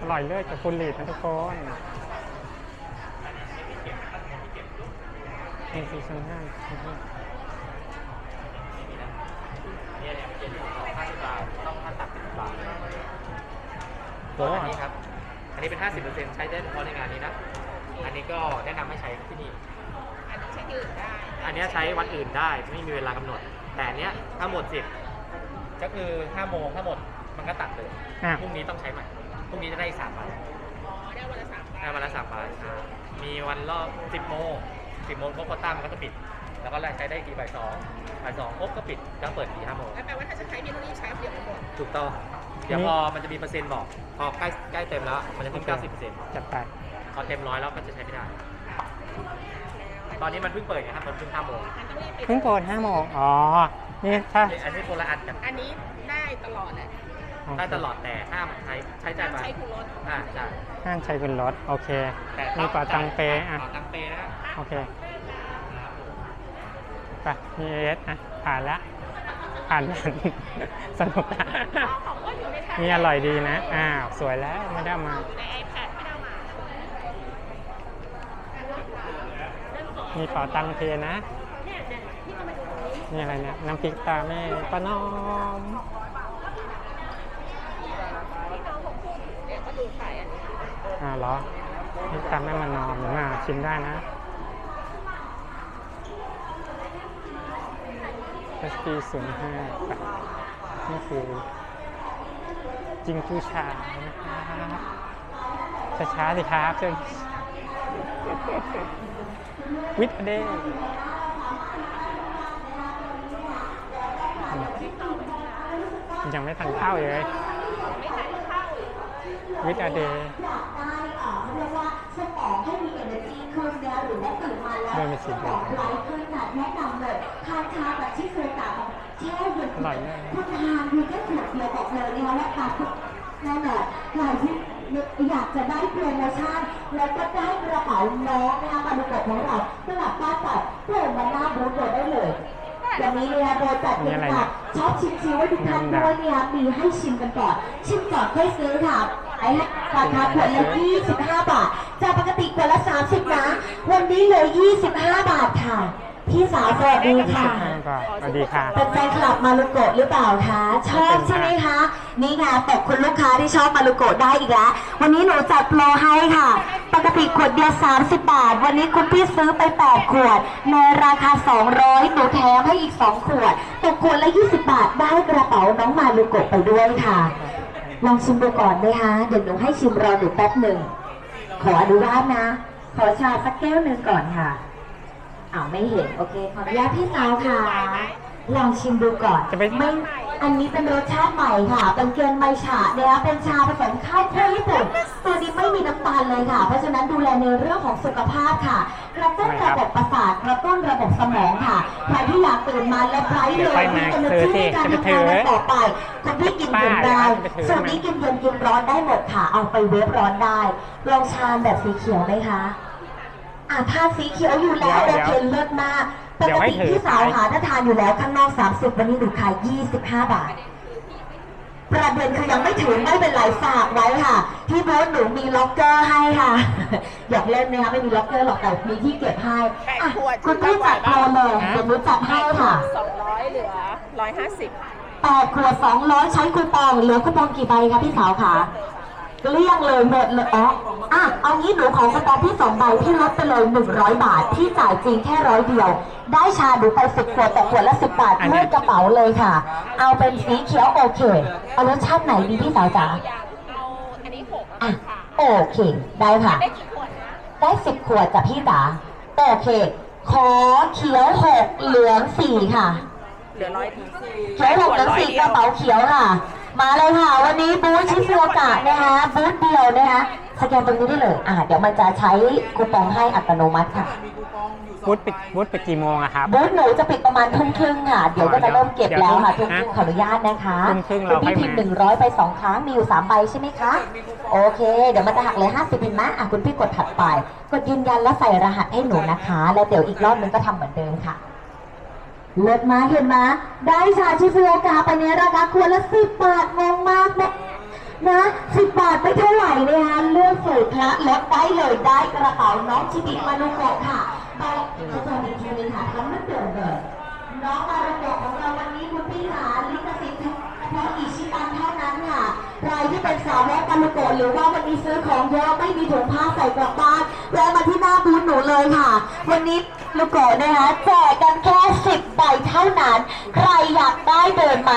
อร่อยเลิศกับคุณลีดนะทุกคนเอ็นซีชั้นห้าชั้นห้านี่เนี่ยเจ็ดสิบสองห้าสิบบาทต้องขั้นต่ำสิบบาทอันนี้ครับ อันนี้เป็นห้าสิบเปอร์เซ็นต์ใช้ได้เฉพาะในงานนี้นะ อันนี้ก็แนะนำให้ใช้ที่นี่ อันนี้ใช้ยืดได้ อันนี้ใช้วันอื่นได้ไม่มีเวลากำหนด แต่อันเนี้ยถ้าหมดสิทธิ์ก็คือห้าโมงถ้าหมดมันก็ตัดเลยพรุ่งนี้ต้องใช้ใหม่ พรุ่งนี้จะได้อีกสามใบอ๋อได้วันละสามบาทได้วันละสามใบอ่ามีวันรอบสิบโมงสิบโมงครบโควต้ามันก็จะปิด แล้วก็ใช้ได้อีกทีบ่ายสองบ่ายสองครบก็ปิดก็เปิดทีห้าโมง แล้วแปลว่าถ้าจะใช้เนี่ยต้องรีบใช้เดี๋ยวมันหมดถูกต้อง เดี๋ยวพอมันจะมีเปอร์เซ็นต์บอก พอใกล้ใกล้เต็มแล้ว มันจะขึ้น90เปอร์เซ็นต์จัดไป พอเต็มร้อยแล้วก็จะใช้ไม่ได้ ตอนนี้มันเพิ่งเปิดไงครับ มันเพิ่ง5โมงมันต้องรีบไปเพิ่งเปิดห้าโมงอ๋อ นี่ถ้าอันนี้คนละอันกัน อันนี้ได้ตลอดแหละ ได้ตลอดแต่ห้ามใช้ใช้จ่ายไปใช้คูรถอ่าใช่ห้างใช้คุณรถโอเค แต่มีเป๋าตังเปย์อะ เป๋าตังเปย์นะโอเค ไปมีเอสอะ ผ่านละ ผ่านผ่าน สนุกละของก็อยู่ในแท็บนี่อร่อยดีนะ อ้าว สวยแล้ว ไม่ได้เอามา ใน iPad ไม่ได้เอามามีเป๋าตังเพย์นะ เนี่ยเนี่ยพี่จะมาดูตรงนี้ นี่อะไรเนี่ย น้ำพริกตาแม่ป้าน้อม ที่น้องผมพูดถึงเนี่ยก็ดูขายอันนี้ อ่าเหรอพริกตาแม่มานอมเดี๋ยวมาชิมได้นะ SP 0 5นี่คือจิงจูชานะครับช้าๆสิครับเชิญวิทเดย์ยังไม่ทันข้าวเลย วิทเดย์อยากได้เอ่อเขาเรียกว่าสมองให้มี energy ขึ้นนะคะหรือว่าตื่นมาแล้วเดินไปสิสมองไลฟ์ขึ้นค่ะแนะนำเลยทานชาแบบที่เคยตากของแช่เย็นอร่อยมากคุณทานดูแค่ขวดเดียวบอกเลยนะคะว่าทานทุกนั่นแหละใครที่อยากจะได้โปรโมชั่นแล้วก็ได้กระเป๋าน้องนะคะมาดูกบของเราสลับป้าตัดเพิ่มมาหน้าบูธเลยได้เลยอย่างนี้เนี่ยโดยจัดนี่เป็นอะไรค่ะเนี่ยชอบชิมชิวให้ทุกท่านด้วยเนี่ยมีให้ชิมกันก่อน ชิมก่อนค่อยซื้อค่ะ ไอ้ราคาขวดละ 25 บาท จากปกติขวดละ 30 นะ วันนี้เหลือ 25 บาทค่ะ พี่สาวสวัสดีค่ะ25บาทสวัสดีค่ะ เป็นแฟนคลับมารุโกะหรือเปล่าคะ ชอบใช่ไหมคะ นี่ไงตกคุณลูกค้าที่ชอบมารุโกะได้อีกแล้ว วันนี้หนูจัดโปรให้ค่ะ ปกติขวดเดียว 30 บาท วันนี้คุณพี่ซื้อไป 8 ขวด ในราคา 200 หนูแถมให้อีก 2 ขวด ตกขวดละ 20 บาทได้กระเป๋าน้องมารุโกะไปด้วยค่ะ ลองชิมดูก่อนไหมคะเดี๋ยวหนูให้ชิมรอหนูแป๊บหนึ่ง ขออนุญาตนะ ขอชาสักแก้วหนึ่งก่อนค่ะอ้าวไม่เห็น โอเค ขออนุญาตพี่สาวค่ะ ลองชิมดูก่อนจะไป ไม่ อันนี้เป็นรสชาติใหม่ค่ะ เป็นเกลือไมฉะนะคะเป็นชาผสมข้าวคั่วญี่ปุ่น ตัวนี้ไม่มีน้ำตาลเลยค่ะ เพราะฉะนั้นดูแลในเรื่องของสุขภาพค่ะกระตุ้นระบบประสาทกระตุ้นระบบสมองค่ะ ใครที่อยากตื่นมาและไร้เดี๋เลยวยไปมีมาเอเนอซื้อร์จีสิในการจะไปทำถืองานต่อไปคุณพี่กินเย็นได้ป้าเดี๋ยวจะไปถือส่วนนี้กินเย็นกินร้อนได้หมดค่ะ เอาไปเวฟร้อนได้ ลองชามแบบสีเขียวไหมคะ อ่าทานสีเขียวอยู่แล้วเดี๋โอยวเคเลิศมากปเดี๋กยวให้ติถือ พี่สาวไปหาถ้าทานอยู่แล้วข้างนอก 30 วันนี้หนูขาย 25 บาท ประเด็นคือยังไม่ถึงไม่เป็นไรฝากไว้ค่ะ ที่บูธหนูมีล็อกเกอร์ให้ค่ะ อยากเล่นไหมคะไม่มีล็อกเกอร์หรอกแต่มีที่เก็บให้อะคุณพี่จัดโปรเลยเดี๋ยวหนูจัดให้ค่ะ สองร้อยเหลือร้อยห้าสิบแปดขวด200ใช้คูปองเหลือคูปองกี่ใบคะพี่สาวคะ เกลี้ยงเลยหมดเลยอ๋ออะเอางี้หนูขอคูปองพี่สองใบพี่ลดไปเลย100บาทพี่จ่ายจริงแค่ร้อยเดียว ได้ชาดูไปสิบขวดแต่ขวดละสิบบาทอันนี้เมื่อกระเป๋าเลยค่ะ เอาเป็นสีเขียวโอเค เอารสชาติไหนดีพี่สาวจ๋าอยากเอาอันนี้หกอะค่ะโอเค ได้ค่ะ ได้กี่ขวดนะได้สิบขวดจากพี่จ๋าโอเค ขอเขียวหกเหลืองสี่ค่ะเหลือร้อยเขียวหกเหลืองสี่กระเป๋าเขียวค่ะ มาเลยค่ะ วันนี้บูธชิฟูกะนะคะบูธเดียวนะคะสแกนตรงนี้ได้เลยอ่าเดี๋ยวมันจะใช้คูปองให้อัตโนมัติค่ะวุฒิปิดวุฒิปิดกี่โมงอะครับบูธหนูจะปิดประมาณทุ่มครึ่งค่ะ เดี๋ยวก็จะเริ่มเก็บแล้วค่ะเดี๋ทุ่ยวมครึ่งขออนุญาตนะคะทุ่มครึ่งคุเราณพี่ค่อยมาพิมพ์หนึ่งร้อยไปสองครั้งมีอยู่สามใบใช่ไหมคะโอเค เดี๋ยวมันจะหักเลยห้าสิบเห็นไหมอะคุณพี่กดถัดไป กดยืนยันแล้วใส่รหัสให้หนูนะคะ แล้วเดี๋ยวอีกรอบนึงก็ทำเหมือนเดิมค่ะ เลิศมาเห็นไหมได้ชาชิฟูโอกาไปในราคาขวดละสิบบาทงงมากแม่นะสิบบาทไม่เท่าไหร่นะคะเลือกสูตรละลดได้เลยได้กระเป๋าน้องชิบิมานุโกะค่ะไปขอโทษอีกทีนึงค่ะทำไม่เดินเลยน้องมารุโกะของเราวันนี้คุณพี่หาลิขสิทธิ์เฉพาะอิชิตันเท่านั้นค่ะใครที่เป็นสาวกมารุโกะหรือว่าวันนี้ซื้อของเยอะไม่มีถุงผ้าใส่กลับบ้านแวะมาที่หน้า บูธหนูเลยค่ะ วันนี้ลูกโกะนะคะแจกกันแค่สิบใบเท่านั้น ใครอยากได้เดินมา